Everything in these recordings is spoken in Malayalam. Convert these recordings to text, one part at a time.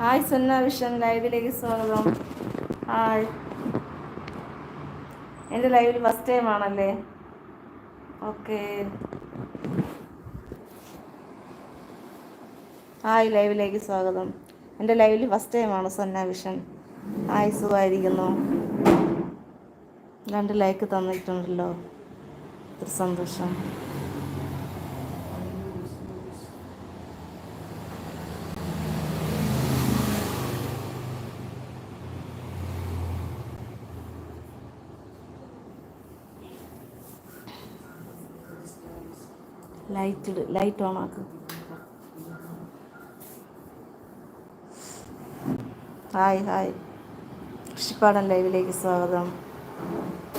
ഹായ് സുന്ന വിഷം ലൈവിലേക്ക് സ്വാഗതം. ഹായ്. എന്റെ ലൈവിൽ ഫസ്റ്റ് ടൈം ആണല്ലേ? ഓക്കെ. ഹായ് ലൈവിലേക്ക് സ്വാഗതം. എന്റെ ലൈവിൽ ഫസ്റ്റ് ടൈമാണ് സുന്ന വിഷൻ ഹായ് സുഖമായിരിക്കുന്നു. രണ്ട് ലൈക്ക് തന്നിട്ടുണ്ടല്ലോ. ഒത്തിരി സന്തോഷം. ലൈറ്റ് ലൈറ്റ് ഓൺ ആക്ക്. ഹായ് ഹായ് കൃഷിപ്പാടൻ ലൈവിലേക്ക് സ്വാഗതം.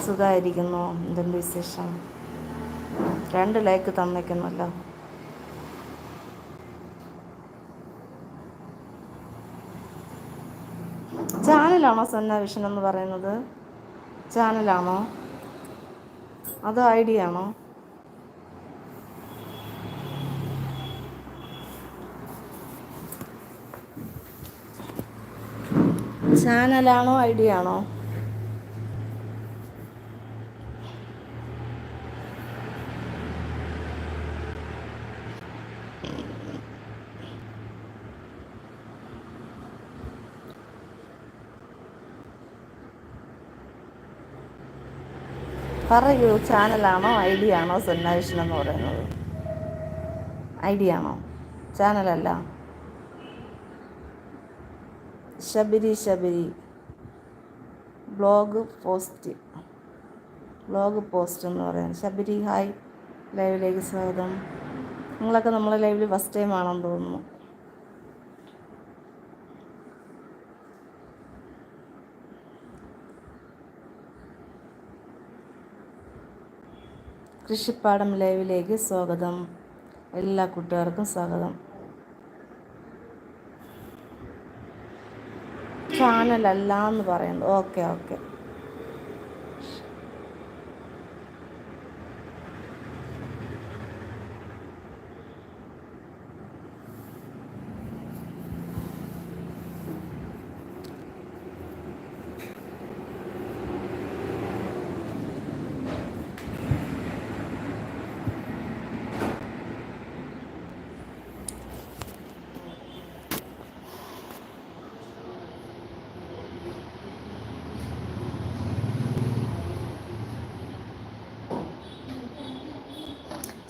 സുഖമായിരിക്കുന്നു. എന്തുണ്ട് വിശേഷം? രണ്ട് ലൈക്ക് തന്നേക്കുന്നല്ലോ. ചാനലാണോ സന്ന വിഷൻ എന്ന് പറയുന്നത്? ചാനലാണോ? അതോ ഐഡിയ ആണോ? ചാനലാണോ ഐഡിയ ആണോ പറയൂ ചാനലാണോ ഐഡിയ ആണോ സന്നാവിഷൻ എന്ന് പറയുന്നത്? ഐഡിയ ആണോ ചാനലല്ല. Sabari Sabari. Blog post. Blog post എന്ന് പറയുന്നത്. ശബരി ഹായ്. ലൈവിലേക്ക് സ്വാഗതം. നിങ്ങളൊക്കെ നമ്മളെ ലൈവിൽ ഫസ്റ്റ് ടൈം ആണെന്ന് തോന്നുന്നു. കൃഷിപ്പാടം ലൈവിലേക്ക് സ്വാഗതം. എല്ലാ കൂട്ടുകാർക്കും സ്വാഗതം. ചാനലല്ല എന്ന് പറയുന്നത് ഓക്കെ ഓക്കെ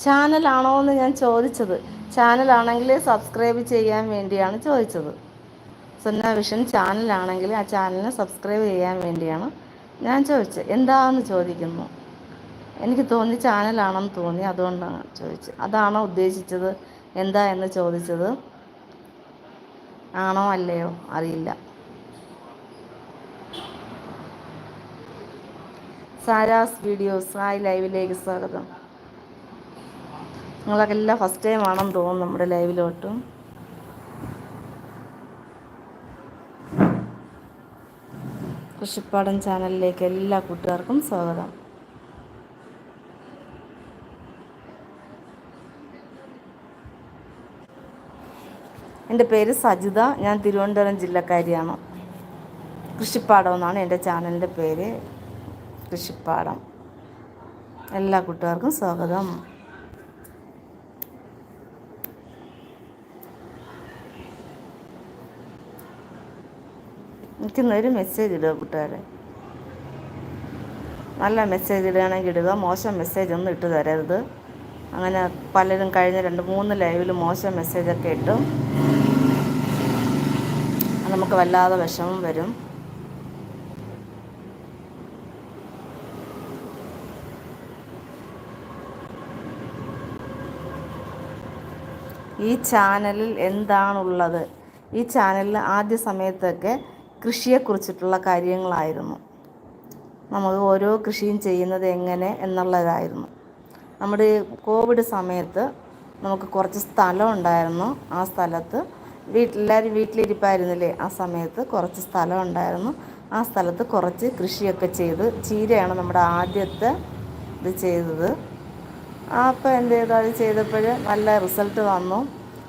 ചാനലാണോ എന്ന് ഞാൻ ചോദിച്ചത്. ചാനലാണെങ്കിൽ സബ്സ്ക്രൈബ് ചെയ്യാൻ വേണ്ടിയാണ് ചോദിച്ചത്. സുന്ന വിഷൻ ചാനലാണെങ്കിൽ ആ ചാനലിനെ സബ്സ്ക്രൈബ് ചെയ്യാൻ വേണ്ടിയാണ് ഞാൻ ചോദിച്ചത്. എന്താണെന്ന് ചോദിക്കുന്നു? എനിക്ക് തോന്നി ചാനലാണെന്ന് തോന്നി അതുകൊണ്ടാണ് ചോദിച്ചത്. അതാണോ ഉദ്ദേശിച്ചത്? എന്താ എന്ന് ചോദിച്ചത്? ആണോ അല്ലയോ? അറിയില്ല. സാരാസ് വീഡിയോസ് ആയി ലൈവിലേക്ക് സ്വാഗതം. നിങ്ങളൊക്കെ എല്ലാം ഫസ്റ്റ് ടൈം ആണെന്ന് തോന്നുന്നു നമ്മുടെ ലൈവിലോട്ടും കൃഷിപ്പാടം ചാനലിലേക്ക് എല്ലാ കൂട്ടുകാർക്കും സ്വാഗതം. എന്റെ പേര് സജിത ഞാൻ തിരുവനന്തപുരം ജില്ലക്കാരിയാണ്. കൃഷിപ്പാടം എന്നാണ് എന്റെ ചാനലിന്റെ പേര്. കൃഷിപ്പാടം. എല്ലാ കൂട്ടുകാർക്കും സ്വാഗതം. എനിക്കിന്നൊരു മെസ്സേജ് ഇടുക കൂട്ടുകാരെ. നല്ല മെസ്സേജ് ഇടുകയാണെങ്കിൽ ഇടുക. മോശം മെസ്സേജ് ഒന്നും ഇട്ട് തരരുത്. അങ്ങനെ പലരും കഴിഞ്ഞ രണ്ട് മൂന്ന് ലൈവിൽ മോശം മെസ്സേജൊക്കെ ഇട്ടു. നമുക്ക് വല്ലാതെ വിഷമം വരും. ഈ ചാനലിൽ എന്താണുള്ളത്? ഈ ചാനലിൽ ആദ്യ സമയത്തൊക്കെ കൃഷിയെക്കുറിച്ചിട്ടുള്ള കാര്യങ്ങളായിരുന്നു. നമ്മൾ ഓരോ കൃഷിയും ചെയ്യുന്നത് എങ്ങനെ എന്നുള്ളതായിരുന്നു. നമ്മുടെ കോവിഡ് സമയത്ത് നമുക്ക് കുറച്ച് സ്ഥലം ഉണ്ടായിരുന്നു. ആ സ്ഥലത്ത് വീട്ടിലെല്ലാവരും വീട്ടിലിരിപ്പായിരുന്നില്ലേ? ആ സമയത്ത് കുറച്ച് സ്ഥലം ഉണ്ടായിരുന്നു. ആ സ്ഥലത്ത് കുറച്ച് കൃഷിയൊക്കെ ചെയ്ത് ചീരയാണ് നമ്മുടെ ആദ്യത്തെ ഇത് ചെയ്തത്. അപ്പോൾ എന്ത് ചെയ്തു? അത് ചെയ്തപ്പോൾ നല്ല റിസൾട്ട് വന്നു.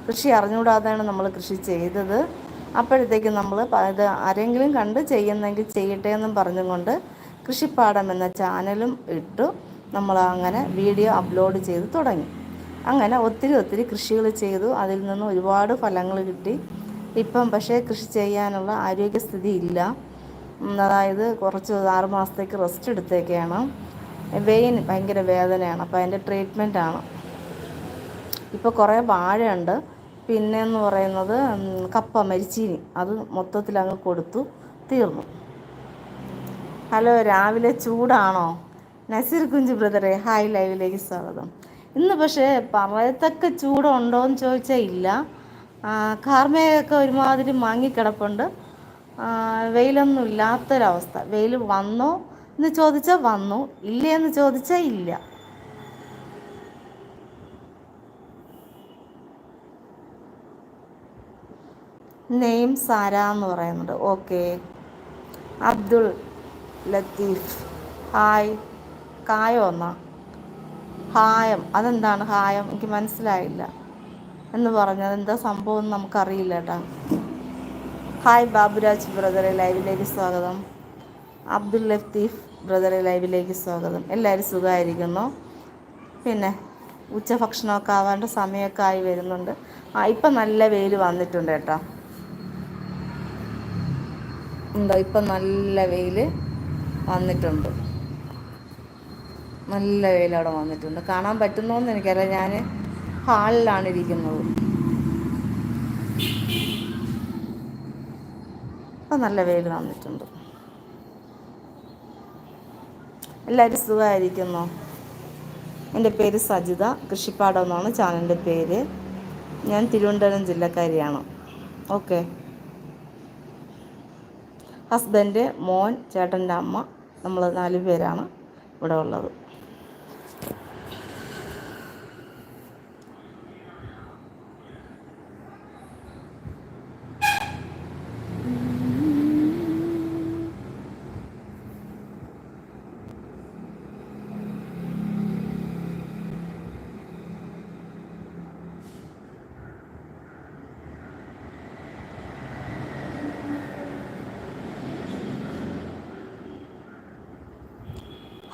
കൃഷി അറിഞ്ഞുകൂടാതെയാണ് നമ്മൾ കൃഷി ചെയ്തത്. അപ്പോഴത്തേക്കും നമ്മൾ ഇത് ആരെങ്കിലും കണ്ട് ചെയ്യുന്നെങ്കിൽ ചെയ്യട്ടെ എന്നും പറഞ്ഞുകൊണ്ട് കൃഷിപ്പാടം എന്ന ചാനലും ഇട്ടു. നമ്മൾ അങ്ങനെ വീഡിയോ അപ്ലോഡ് ചെയ്ത് തുടങ്ങി. അങ്ങനെ ഒത്തിരി ഒത്തിരി കൃഷികൾ ചെയ്തു. അതിൽ നിന്ന് ഒരുപാട് ഫലങ്ങൾ കിട്ടി. ഇപ്പം പക്ഷേ കൃഷി ചെയ്യാനുള്ള ആരോഗ്യസ്ഥിതി ഇല്ല. അതായത് കുറച്ച് ആറ് മാസത്തേക്ക് റെസ്റ്റ് എടുത്തേക്കാണ്. വെയിൻ ഭയങ്കര വേദനയാണ്. അപ്പോൾ അതിന്റെ ട്രീറ്റ്മെന്റാണ്. ഇപ്പോൾ കുറേ വാഴയുണ്ട്. പിന്നെ എന്ന് പറയുന്നത് കപ്പ മരിച്ചീനി. അത് മൊത്തത്തിൽ അങ്ങ് കൊടുത്തു തീർന്നു. ഹലോ രാവിലെ ചൂടാണോ? നസീർ കുഞ്ചു ബ്രദറെ ഹായ് ലൈവിലേക്ക് സ്വാഗതം. ഇന്ന് പക്ഷേ പറയത്തക്ക ചൂടുണ്ടോ എന്ന് ചോദിച്ചാൽ ഇല്ല. കാർമേഘമൊക്കെ ഒരുമാതിരി മാങ്ങിക്കിടപ്പുണ്ട്. വെയിലൊന്നും ഇല്ലാത്തൊരവസ്ഥ. വെയിൽ വന്നോ എന്ന് ചോദിച്ചാൽ വന്നു. ഇല്ല എന്ന് ചോദിച്ചാൽ ഇല്ല. നെയിം സാര എന്ന് പറയുന്നുണ്ട്. ഓക്കെ. അബ്ദുൾ ലത്തീഫ്. ഹായ്. കായോ എന്നാ? ഹായം. അതെന്താണ് ഹായം? എനിക്ക് മനസ്സിലായില്ല. എന്ന് പറഞ്ഞത് എന്താ സംഭവം എന്ന് നമുക്കറിയില്ല കേട്ടോ. ഹായ് ബാബുരാജ് ബ്രദറെ ലൈവിലേക്ക് സ്വാഗതം. അബ്ദുൽ ലത്തീഫ് ബ്രദറെ ലൈവിലേക്ക് സ്വാഗതം. എല്ലാവരും സുഖമായിരിക്കുന്നു. പിന്നെ ഉച്ചഭക്ഷണമൊക്കെ ആവാണ്ട് സമയമൊക്കെ ആയി വരുന്നുണ്ട്. ആ ഇപ്പം നല്ല വെയിൽ വന്നിട്ടുണ്ട് കേട്ടോ. ഉണ്ടോ ഇപ്പം നല്ല വെയിൽ വന്നിട്ടുണ്ട്. നല്ല വെയിൽ അവിടെ വന്നിട്ടുണ്ട്. കാണാൻ പറ്റുന്നോന്ന് എനിക്കറിയാം. ഞാൻ ഹാളിലാണ് ഇരിക്കുന്നത്. അപ്പം നല്ല വെയിൽ വന്നിട്ടുണ്ട്. എല്ലാവരും സുഖമായിരിക്കുന്നു? എന്റെ പേര് സജിത. കൃഷിപ്പാടം എന്നാണ് ചാനലിന്റെ പേര്. ഞാൻ തിരുവനന്തപുരം ജില്ലക്കാരിയാണ്. ഓക്കെ. ഹസ്ബൻഡ് മോൻ ചേട്ടന്റെ അമ്മ നമ്മൾ നാല് പേരാണ് ഇവിടെ ഉള്ളത്.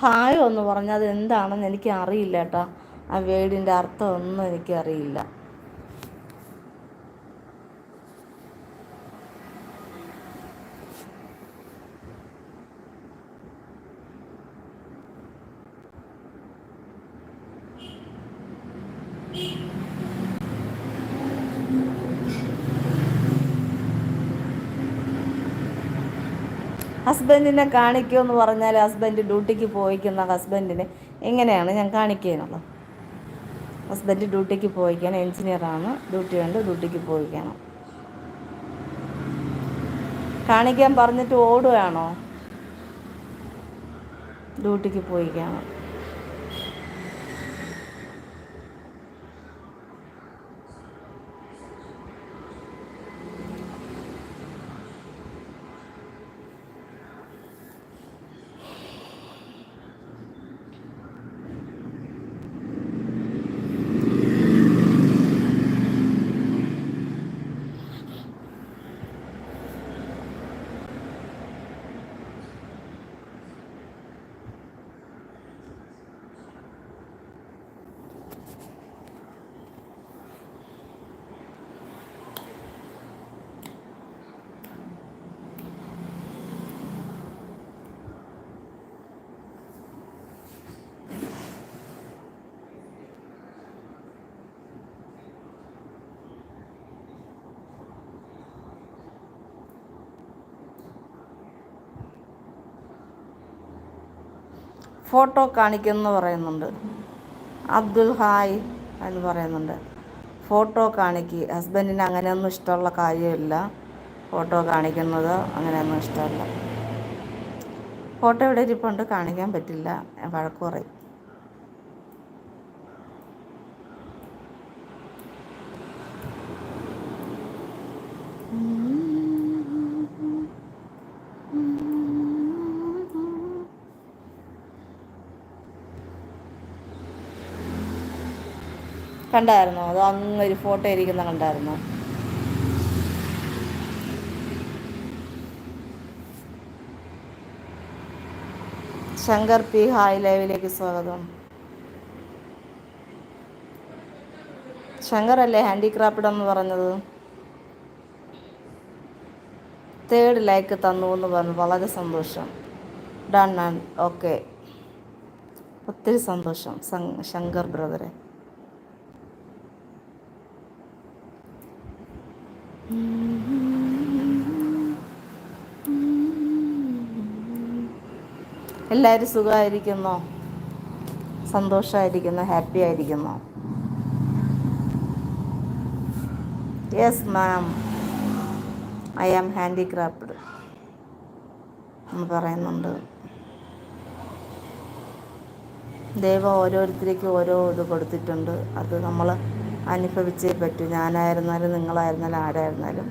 ഹായ് എന്ന് പറഞ്ഞാൽ അത് എന്താണെന്ന് എനിക്ക് അറിയില്ല കേട്ടോ. ആ വേർഡിന്റെ അർത്ഥമൊന്നും എനിക്കറിയില്ല. ഹസ്ബൻഡിനെ കാണിക്കുമെന്ന് പറഞ്ഞാൽ ഹസ്ബൻഡ് ഡ്യൂട്ടിക്ക് പോയിക്കുന്ന ഹസ്ബൻഡിനെ എങ്ങനെയാണ് ഞാൻ കാണിക്കുകയെന്നുള്ളത് ഹസ്ബൻഡ് ഡ്യൂട്ടിക്ക് പോയിക്കണം എൻജിനീയറാണ് ഡ്യൂട്ടി വേണ്ട ഡ്യൂട്ടിക്ക് പോയിക്കണം. കാണിക്കാൻ പറഞ്ഞിട്ട് ഓടുകയാണോ? ഡ്യൂട്ടിക്ക് പോയിക്കണം. ഫോട്ടോ കാണിക്കുമെന്ന് പറയുന്നുണ്ട്. അബ്ദുൽ ഹായ് എന്ന് പറയുന്നുണ്ട്. ഫോട്ടോ കാണിക്ക്. ഹസ്ബൻഡിന് അങ്ങനെയൊന്നും ഇഷ്ടമുള്ള കാര്യമില്ല. ഫോട്ടോ കാണിക്കുന്നത് അങ്ങനെയൊന്നും ഇഷ്ടമല്ല. ഫോട്ടോ ഇവിടെ ഇരിപ്പുണ്ട്? കാണിക്കാൻ പറ്റില്ല. വഴക്ക് പറയും. കണ്ടായിരുന്നു? അത് അങ്ങ് ഒരു ഫോട്ടോ ഇരിക്കുന്ന കണ്ടായിരുന്നു? ശങ്കർ പി ഹായ് ലൈവിലേക്ക് സ്വാഗതം. ശങ്കർ അല്ലേ ഹാൻഡിക്രാഫ്റ്റ് എന്ന് പറഞ്ഞത്? തേർഡ് ലൈക്ക് തന്നു എന്ന് പറഞ്ഞു. വളരെ സന്തോഷം. ഡൺ ആൻഡ് ഓക്കെ ഒത്തിരി സന്തോഷം. ശങ്കർ ബ്രദറെ. എല്ലാവരും സുഖമായിരിക്കുന്നോ? സന്തോഷമായിരിക്കുന്നു? Happy ആയിരിക്കുന്നോ? Yes ma'am I am handicraft എന്ന് പറയുന്നുണ്ട്. ദൈവം ഓരോരുത്തരേക്കും ഓരോ ഇത് കൊടുത്തിട്ടുണ്ട്. അത് നമ്മൾ അനുഭവിച്ചേ പറ്റൂ. ഞാനായിരുന്നാലും നിങ്ങളായിരുന്നാലും ആരായിരുന്നാലും.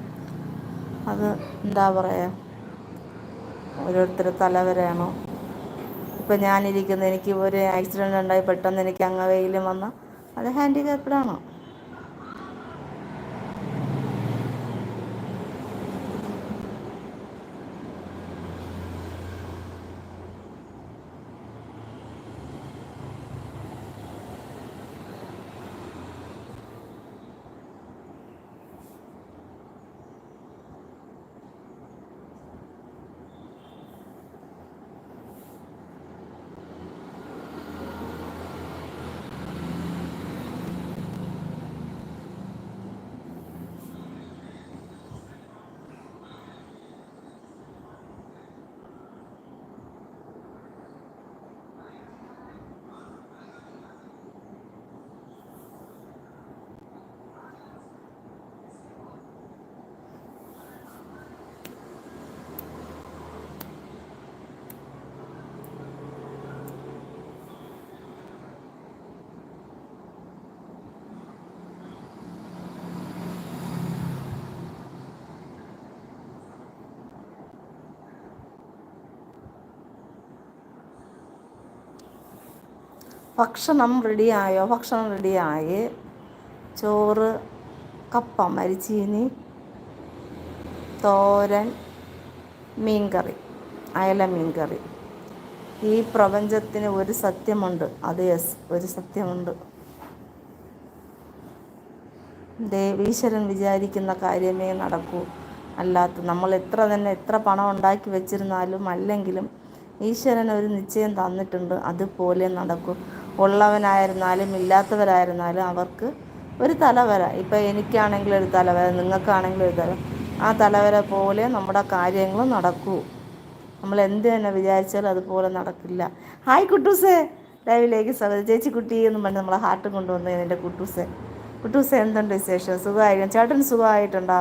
അത് എന്താ പറയുക ഓരോരുത്തർ തലവരെയാണോ ഇപ്പം ഞാനിരിക്കുന്ന എനിക്ക് ഒരു ആക്സിഡന്റ് ഉണ്ടായി പെട്ടെന്ന് എനിക്ക് അങ്ങവയിലും വന്ന അത് ഹാൻഡിക്യാപ്ഡാണോ ഭക്ഷണം റെഡിയായോ? ഭക്ഷണം റെഡിയായി. ചോറ് കപ്പ മരിച്ചീനി തോരൻ മീൻകറി അയല മീൻകറി. ഈ പ്രപഞ്ചത്തിന് ഒരു സത്യമുണ്ട്. അത് യെസ് ഒരു സത്യമുണ്ട്. ദേവീശ്വരൻ വിചാരിക്കുന്ന കാര്യമേ നടക്കൂ. അല്ലാത്ത നമ്മൾ എത്ര തന്നെ എത്ര പണം ഉണ്ടാക്കി വെച്ചിരുന്നാലും അല്ലെങ്കിലും ഈശ്വരൻ ഒരു നിശ്ചയം തന്നിട്ടുണ്ട്. അതുപോലെ നടക്കും. ഉള്ളവനായിരുന്നാലും ഇല്ലാത്തവരായിരുന്നാലും അവർക്ക് ഒരു തലവര. ഇപ്പം എനിക്കാണെങ്കിൽ ഒരു തലവര നിങ്ങൾക്കാണെങ്കിൽ ഒരു തല ആ തലവര പോലെ നമ്മുടെ കാര്യങ്ങൾ നടക്കൂ. നമ്മൾ എന്ത് തന്നെ വിചാരിച്ചാലും അതുപോലെ നടക്കില്ല. ഹായ് കുട്ടൂസേ. ലൈവിലേക്ക് സ്വാഗതം. ചേച്ചി കുട്ടി എന്ന് പറഞ്ഞ് നമ്മളെ ഹാർട്ട് കൊണ്ടുവന്നു എന്റെ കുട്ടൂസെ. കുട്ടൂസെ എന്തുണ്ട് വിശേഷം? സുഖമായിരിക്കും ചേട്ടൻ സുഖമായിട്ടുണ്ടോ?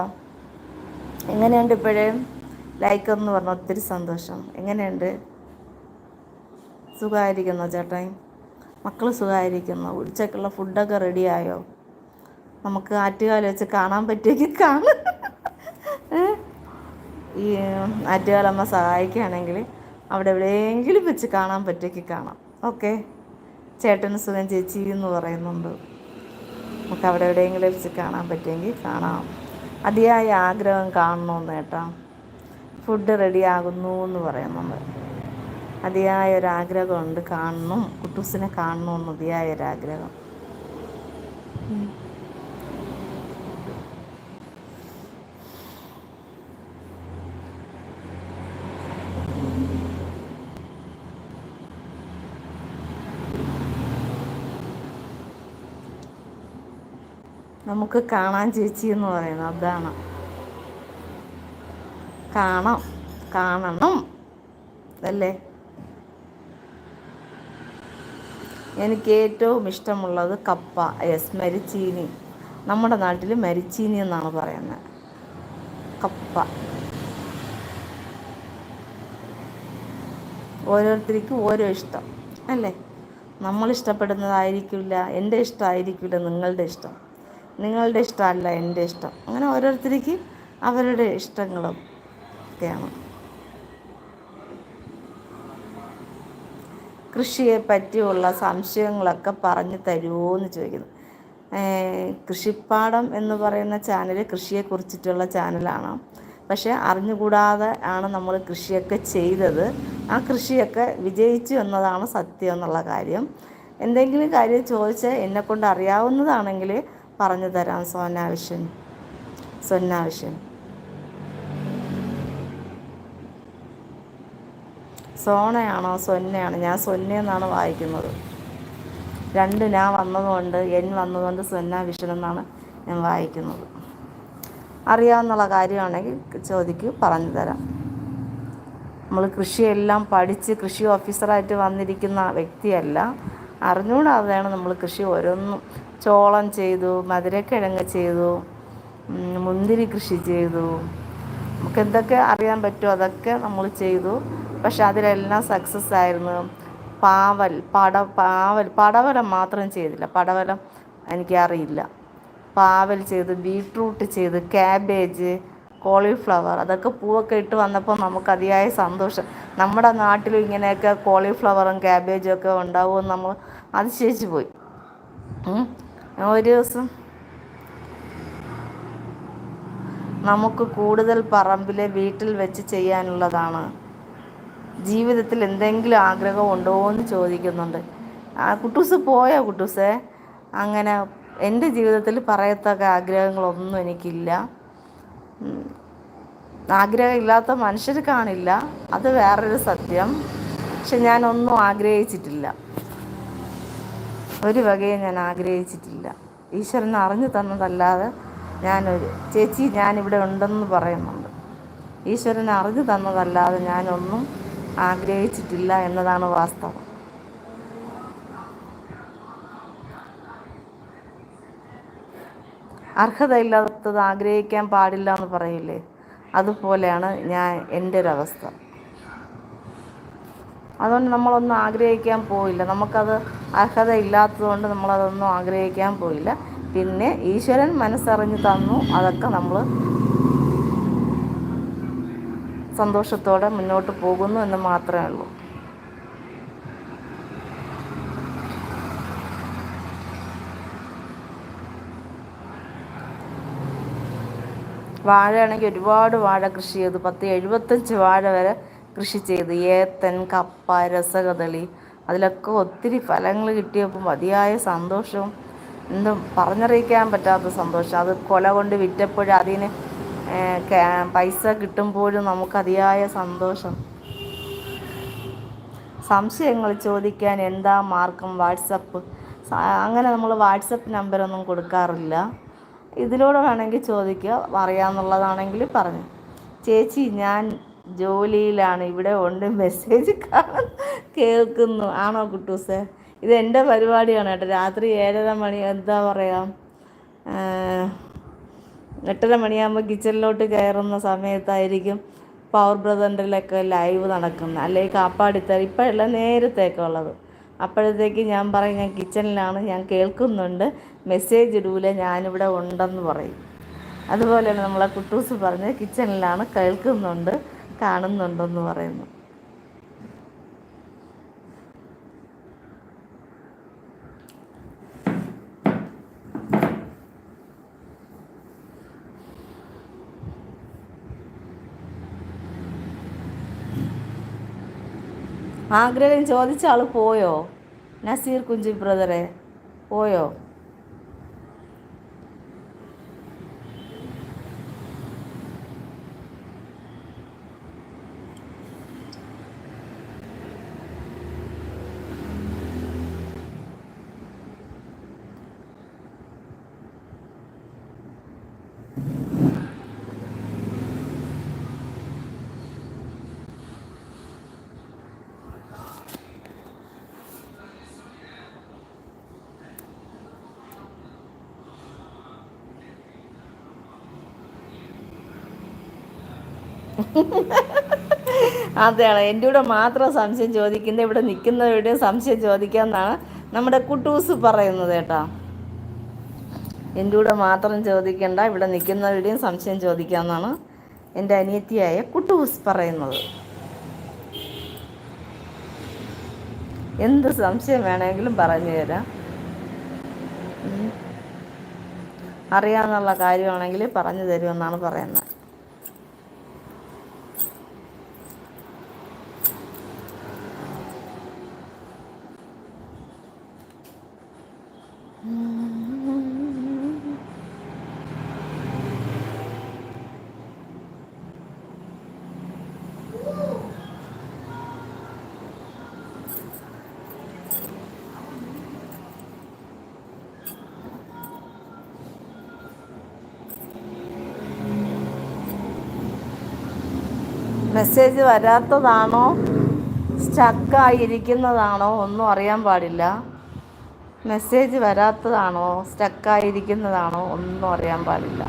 എങ്ങനെയുണ്ട് ഇപ്പോഴേ? ലൈക്ക് എന്ന് പറഞ്ഞാൽ ഒത്തിരി സന്തോഷം. എങ്ങനെയുണ്ട്? സുഖമായിരിക്കുന്നോ ചേട്ടായി മക്കൾ സുഖമായിരിക്കുന്നു. ഉച്ചക്കുള്ള ഫുഡൊക്കെ റെഡിയായോ നമുക്ക് ആറ്റുകാല വെച്ച് കാണാൻ പറ്റിയെങ്കിൽ കാണാം. ഈ ആറ്റുകാലമ്മ സഹായിക്കുകയാണെങ്കിൽ അവിടെ എവിടെയെങ്കിലും വെച്ച് കാണാൻ പറ്റിയെങ്കിൽ കാണാം. ഓക്കെ? ചേട്ടന് സുഖം ചേച്ചി എന്ന് പറയുന്നുണ്ട്. നമുക്ക് അവിടെ എവിടെയെങ്കിലും വെച്ച് കാണാൻ പറ്റുമെങ്കിൽ കാണാം. അതിയായ ആഗ്രഹം കാണണമെന്ന് കേട്ടോ. ഫുഡ് റെഡിയാകുന്നു എന്ന് പറയുന്നുണ്ട്. അതിയായ ഒരാഗ്രഹമുണ്ട്. കാണണം. കുട്ടൂസിനെ കാണണമെന്ന് അതിയായ ഒരാഗ്രഹം. നമുക്ക് കാണാൻ ചേച്ചി എന്ന് പറയുന്നത് അതാണ്. കാണാം. കാണണം. അല്ലേ? എനിക്ക് ഏറ്റവും ഇഷ്ടമുള്ളത് കപ്പ. യെസ് മരിച്ചീനി. നമ്മുടെ നാട്ടിൽ മരിച്ചീനി എന്നാണ് പറയുന്നത്. കപ്പ. ഓരോരുത്തർക്കും ഓരോ ഇഷ്ടം. അല്ലേ? നമ്മൾ ഇഷ്ടപ്പെടുന്നതായിരിക്കില്ല എന്റെ ഇഷ്ടമായിരിക്കില്ല നിങ്ങളുടെ ഇഷ്ടം. നിങ്ങളുടെ ഇഷ്ടമല്ല എന്റെ ഇഷ്ടം. അങ്ങനെ ഓരോരുത്തർക്ക് അവരുടെ ഇഷ്ടങ്ങളും ഒക്കെയാണ്. കൃഷിയെ പറ്റിയുള്ള സംശയങ്ങളൊക്കെ പറഞ്ഞു തരുമോ എന്ന് ചോദിക്കുന്നു കൃഷിപ്പാടം എന്ന് പറയുന്ന ചാനൽ കൃഷിയെ കുറിച്ചിട്ടുള്ള ചാനലാണ്. പക്ഷേ അറിഞ്ഞുകൂടാതെ ആണ് നമ്മൾ കൃഷിയൊക്കെ ചെയ്തത്. ആ കൃഷിയൊക്കെ വിജയിച്ചു എന്നതാണ് സത്യം എന്നുള്ള കാര്യം. എന്തെങ്കിലും കാര്യം ചോദിച്ചാൽ എന്നെക്കൊണ്ട് അറിയാവുന്നതാണെങ്കിൽ പറഞ്ഞു തരാം സോനാവിഷൻ സൊന്നാവിഷൻ സോണയാണോ സൊന്നയാണോ? ഞാൻ സൊന്നയെന്നാണ് വായിക്കുന്നത്. രണ്ട് ഞാൻ വന്നതുകൊണ്ട് എൻ വന്നതുകൊണ്ട് സൊന്ന വിഷനെന്നാണ് ഞാൻ വായിക്കുന്നത്. അറിയാവുന്നുള്ള കാര്യമാണെങ്കിൽ ചോദിക്ക് പറഞ്ഞു തരാം. നമ്മൾ കൃഷിയെല്ലാം പഠിച്ച് കൃഷി ഓഫീസറായിട്ട് വന്നിരിക്കുന്ന വ്യക്തിയല്ല. അറിഞ്ഞുകൂടാതെയാണ് നമ്മൾ കൃഷി ഓരോന്നും. ചോളം ചെയ്തു മധുരക്കിഴങ്ങ് ചെയ്തു മുന്തിരി കൃഷി ചെയ്തു. നമുക്ക് എന്തൊക്കെ അറിയാൻ പറ്റുമോ അതൊക്കെ നമ്മൾ ചെയ്തു. പക്ഷെ അതിലെല്ലാം സക്സസ് ആയിരുന്നു. പാവൽ പട പാവൽ പടവലം മാത്രം ചെയ്തില്ല. പടവലം എനിക്കറിയില്ല. പാവൽ ചെയ്ത് ബീട്രൂട്ട് ചെയ്ത് ക്യാബേജ് കോളിഫ്ലവർ അതൊക്കെ പൂവൊക്കെ ഇട്ട് വന്നപ്പോൾ നമുക്ക് അതിയായ സന്തോഷം. നമ്മുടെ നാട്ടിലും ഇങ്ങനെയൊക്കെ കോളിഫ്ലവറും ക്യാബേജും ഒക്കെ ഉണ്ടാവുമെന്ന് നമ്മൾ അതിശയിച്ച് പോയി. ഒരു ദിവസം നമുക്ക് കൂടുതൽ പറമ്പിലെ വീട്ടിൽ വെച്ച് ചെയ്യാനുള്ളതാണ്. ജീവിതത്തിൽ എന്തെങ്കിലും ആഗ്രഹം ഉണ്ടോ എന്ന് ചോദിക്കുന്നുണ്ട്. ആ കുട്ടൂസ് പോയോ കുട്ടൂസേ? അങ്ങനെ എന്റെ ജീവിതത്തിൽ പറയത്തക്ക ആഗ്രഹങ്ങളൊന്നും എനിക്കില്ല. ആഗ്രഹമില്ലാത്ത മനുഷ്യർ കാണില്ല. അത് വേറൊരു സത്യം. പക്ഷെ ഞാനൊന്നും ആഗ്രഹിച്ചിട്ടില്ല. ഒരു വകയും ഞാൻ ആഗ്രഹിച്ചിട്ടില്ല. ഈശ്വരൻ അറിഞ്ഞു തന്നതല്ലാതെ ഞാനൊരു ചേച്ചി ഞാനിവിടെ ഉണ്ടെന്ന് പറയുന്നുണ്ട്. ഈശ്വരൻ അറിഞ്ഞു തന്നതല്ലാതെ ഞാനൊന്നും ആഗ്രഹിച്ചിട്ടില്ല എന്നതാണ് വാസ്തവം. അർഹതയില്ലാത്തത് ആഗ്രഹിക്കാൻ പാടില്ല എന്ന് പറയില്ലേ? അതുപോലെയാണ് ഞാൻ എന്റെ ഒരവസ്ഥ അതുകൊണ്ട് നമ്മളൊന്നും ആഗ്രഹിക്കാൻ പോയില്ല നമുക്കത് അർഹത ഇല്ലാത്തതുകൊണ്ട് നമ്മളതൊന്നും ആഗ്രഹിക്കാൻ പോയില്ല പിന്നെ ഈശ്വരൻ മനസ്സറിഞ്ഞ് തന്നു. അതൊക്കെ നമ്മൾ സന്തോഷത്തോടെ മുന്നോട്ട് പോകുന്നു എന്ന് മാത്രമേ ഉള്ളൂ. വാഴയാണെങ്കിൽ ഒരുപാട് വാഴ കൃഷി ചെയ്തു. പത്ത് എഴുപത്തഞ്ച് വാഴ വരെ കൃഷി ചെയ്തു. ഏത്തൻ കപ്പ രസകദളി. അതിലൊക്കെ ഒത്തിരി ഫലങ്ങൾ കിട്ടിയപ്പോൾ മതിയായ സന്തോഷവും എന്തും പറഞ്ഞറിയിക്കാൻ പറ്റാത്ത സന്തോഷം. അത് കൊല കൊണ്ട് വിറ്റപ്പോഴും അതിന് പൈസ കിട്ടുമ്പോഴും നമുക്ക് അതിയായ സന്തോഷം. സംശയങ്ങൾ ചോദിക്കാൻ എന്താ മാർക്കും വാട്സപ്പ്? അങ്ങനെ നമ്മൾ വാട്സപ്പ് നമ്പരൊന്നും കൊടുക്കാറില്ല. ഇതിലൂടെ വേണമെങ്കിൽ ചോദിക്കുക അറിയാമെന്നുള്ളതാണെങ്കിൽ പറഞ്ഞു. ചേച്ചി ഞാൻ ജോലിയിലാണ്. ഇവിടെ ഉണ്ട്. മെസ്സേജ് കേൾക്കുന്നു. ആണോ കുട്ടൂസേ? ഇത് പരിപാടിയാണ് കേട്ടോ. രാത്രി ഏഴര മണി. എന്താ പറയുക എട്ടര മണിയാകുമ്പോൾ കിച്ചണിലോട്ട് കയറുന്ന സമയത്തായിരിക്കും പവർ ബ്രദറിന്റെലൊക്കെ ലൈവ് നടക്കുന്നത്. അല്ലെങ്കിൽ കാപ്പാടിത്തറ ഇപ്പോഴല്ല നേരത്തേക്കുള്ളത് അപ്പോഴത്തേക്ക് ഞാൻ പറയും ഞാൻ കിച്ചണിലാണ് ഞാൻ കേൾക്കുന്നുണ്ട്. മെസ്സേജ് ഇടൂല ഞാനിവിടെ ഉണ്ടെന്ന് പറയും. അതുപോലെയാണ് നമ്മളെ കുട്ടൂസ് പറഞ്ഞ് കിച്ചണിലാണ് കേൾക്കുന്നുണ്ട് കാണുന്നുണ്ടെന്ന് പറയുന്നു ആഗ്രഹം ചോദിച്ച ആൾ പോയോ? നസീർ കുഞ്ചി ബ്രദറെ പോയോ? അതെയാണ് എന്റെ കൂടെ മാത്രം സംശയം ചോദിക്കുന്നത് ഇവിടെ നിൽക്കുന്നവരുടെയും സംശയം ചോദിക്കാമെന്നാണ് നമ്മുടെ കുട്ടൂസ് പറയുന്നത് കേട്ടോ. എന്റെ കൂടെ മാത്രം ചോദിക്കേണ്ട ഇവിടെ നിൽക്കുന്നവരുടെയും സംശയം ചോദിക്കാമെന്നാണ് എന്റെ അനിയത്തിയായ കുട്ടൂസ് പറയുന്നത്. എന്ത് സംശയം വേണമെങ്കിലും പറഞ്ഞു തരാം. അറിയാമെന്നുള്ള കാര്യമാണെങ്കിൽ പറഞ്ഞു തരുമെന്നാണ് പറയുന്നത്. മെസ്സേജ് വരാത്തതാണോ? സ്റ്റക്കായിരിക്കുന്നതാണോ ഒന്നും അറിയാൻ പാടില്ല. മെസ്സേജ് വരാത്തതാണോ? സ്റ്റക്കായിരിക്കുന്നതാണോ ഒന്നും അറിയാൻ പാടില്ല.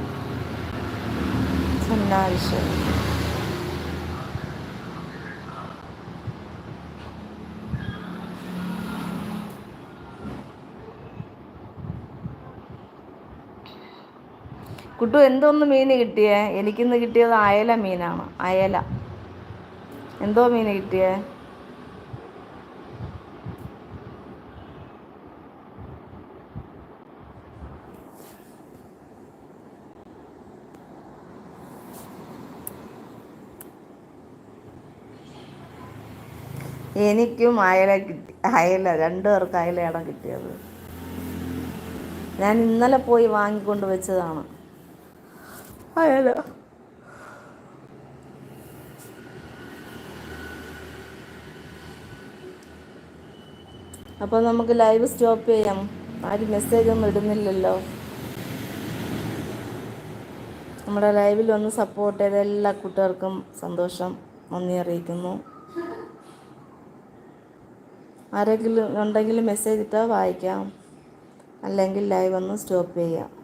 കുട്ടു എന്തോന്ന് മീൻ കിട്ടിയേ? എനിക്കിന്ന് കിട്ടിയത് അയല മീനാണ്. അയല. എന്തോ മീൻ കിട്ടിയേ? എനിക്കും അയല കിട്ടി. അയല രണ്ടു പേർക്ക് അയലയാണ് കിട്ടിയത്. ഞാൻ ഇന്നലെ പോയി വാങ്ങിക്കൊണ്ട് വെച്ചതാണ്. അയല. അപ്പോൾ നമുക്ക് ലൈവ് സ്റ്റോപ്പ് ചെയ്യാം. ആരും മെസ്സേജ് ഒന്നും ഇടുന്നില്ലല്ലോ. നമ്മുടെ ലൈവിൽ ഒന്ന് സപ്പോർട്ട് ചെയ്ത എല്ലാ കൂട്ടുകാർക്കും സന്തോഷം നന്ദി അറിയിക്കുന്നു. ആരെങ്കിലും ഉണ്ടെങ്കിൽ മെസ്സേജ് ഇട്ടാൽ വായിക്കാം. അല്ലെങ്കിൽ ലൈവ് ഒന്ന് സ്റ്റോപ്പ് ചെയ്യാം.